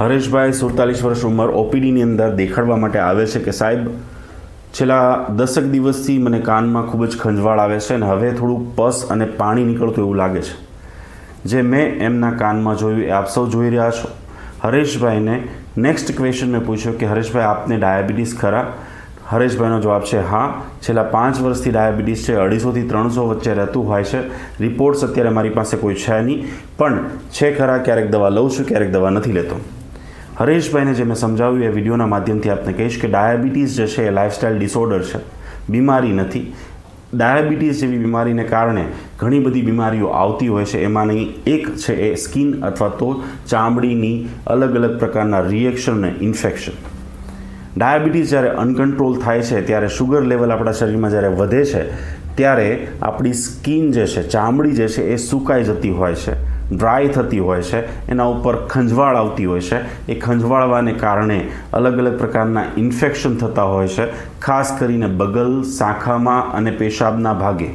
હરેશભાઈ સુડતાલીસ વર્ષ ઉંમર ઓપીડીની અંદર દેખાડવા માટે આવે છે કે સાહેબ, છેલ્લા દસક દિવસથી મને કાનમાં ખૂબ જ ખંજવાળ આવે છે અને હવે થોડું પસ અને પાણી નીકળતું એવું લાગે છે. જે મેં એમના કાનમાં જોયું એ આપ સૌ જોઈ રહ્યા છો. હરેશભાઈને નેક્સ્ટ ક્વેશ્ચન મેં પૂછ્યો કે હરેશભાઈ, આપને ડાયાબિટીસ ખરા? હરેશભાઈનો જવાબ છે, હા, છેલ્લા પાંચ વર્ષથી ડાયાબિટીસ છે, અઢીસોથી ત્રણસો વચ્ચે રહેતું હોય છે. રિપોર્ટ્સ અત્યારે મારી પાસે કોઈ છે નહીં, પણ છે ખરા, ક્યારેક દવા લઉં છું, ક્યારેક દવા નથી લેતો. હરેશભાઈને જે મેં સમજાવ્યું એ વિડીયોના માધ્યમથી આપને કહીશ કે ડાયાબિટીસ જે છે એ લાઇફસ્ટાઇલ ડિસઓર્ડર છે. બીમારી નથી. ડાયાબિટીસ જેવી બીમારીને કારણે ઘણી બધી બીમારીઓ આવતી હોય છે. એમાંની એક છે એ સ્કિન અથવા તો ચામડીની અલગ અલગ પ્રકારના રિએક્શન અને ઇન્ફેક્શન ડાયાબિટીસ જ્યારે અનકન્ટ્રોલ થાય છે, ત્યારે શુગર લેવલ આપણા શરીરમાં જ્યારે વધે છે, ત્યારે આપણી સ્કિન જે છે, ચામડી જે છે એ સુકાઈ જતી હોય છે. ડ્રાય થતી હોય છે, એના ઉપર ખંજવાળ આવતી હોય છે. એ ખંજવાળવાને કારણે અલગ અલગ પ્રકારના ઇન્ફેક્શન થતા હોય છે, ખાસ કરીને બગલ, શાખામાં અને પેશાબના ભાગે.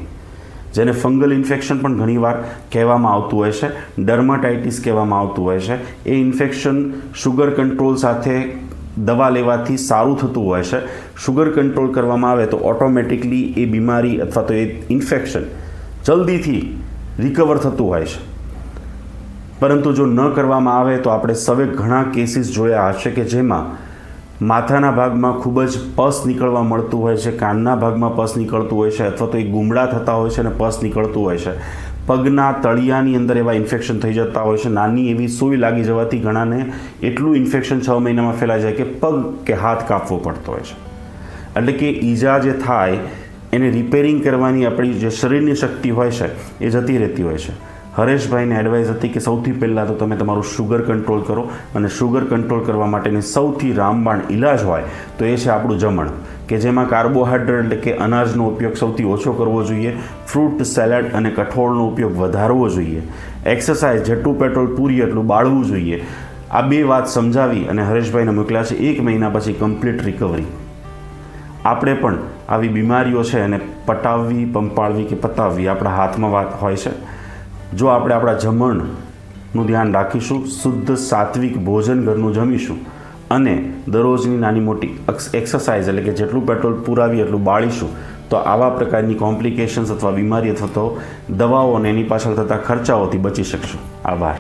જેને ફંગલ ઇન્ફેક્શન પણ ઘણીવાર કહેવામાં આવતું હોય છે, ડર્માટાઇટિસ કહેવામાં આવતું હોય છે. એ ઇન્ફેક્શન શુગર કંટ્રોલ સાથે દવા લેવાથી સારું થતું હોય છે. શુગર કંટ્રોલ કરવામાં આવે તો ઓટોમેટિકલી એ બીમારી અથવા તો એ ઇન્ફેક્શન જલ્દીથી રિકવર થતું હોય છે. પરંતુ જો ન કરવામાં આવે તો આપણે સૌએ ઘણા કેસીસ જોયા હશે કે જેમાં માથાના ભાગમાં ખૂબ જ પસ નીકળવા મળતું હોય છે, કાનના ભાગમાં પસ નીકળતું હોય છે, અથવા તો એ ગુમડા થતા હોય છે અને પસ નીકળતું હોય છે. પગના તળિયાની અંદર એવા ઇન્ફેક્શન થઈ જતા હોય છે. નાની એવી સુઈ લાગી જવાથી ઘણાને એટલું ઇન્ફેક્શન છ મહિનામાં ફેલાઈ જાય કે પગ કે હાથ કાપવો પડતો હોય છે. એટલે કે ઈજા જે થાય, એને રિપેરિંગ કરવાની આપણી જે શરીરની શક્તિ હોય છે, એ જતી રહેતી હોય છે. હરેશભાઈને એડવાઇસ હતી કે સૌથી પહેલાં તો તમે તમારું શુગર કંટ્રોલ કરો અને શુગર કંટ્રોલ કરવા માટેની સૌથી રામબાણ ઇલાજ હોય તો એ છે આપણું જમણ. કે જેમાં કાર્બોહાઈડ્રેટ એટલે કે અનાજનો ઉપયોગ સૌથી ઓછો કરવો જોઈએ ફ્રૂટ સેલેડ અને કઠોળનો ઉપયોગ વધારવો જોઈએ. એક્સરસાઇઝ જેટલું પેટ્રોલ પૂરી એટલું બાળવું જોઈએ. આ બે વાત સમજાવી અને હરેશભાઈને મોકલ્યા છે, એક મહિના પછી કમ્પ્લીટ રિકવરી આપણે પણ આવી બીમારીઓ છે એને પટાવવી, પંપાળવી કે પતાવવી આપણા હાથમાં વાત હોય છે. જો આપણે આપણા જમણનું ધ્યાન રાખીશું, શુદ્ધ સાત્વિક ભોજન ઘરનું જમીશું અને દરરોજની નાની મોટી એક્સરસાઇઝ એટલે કે જેટલું પેટ્રોલ પુરાવીએ એટલું બાળીશું, તો આવા પ્રકારની કોમ્પ્લિકેશન્સ અથવા બીમારી અથવા તો દવાઓ અને એની પાછળ થતા ખર્ચાઓથી બચી શકશું. આભાર.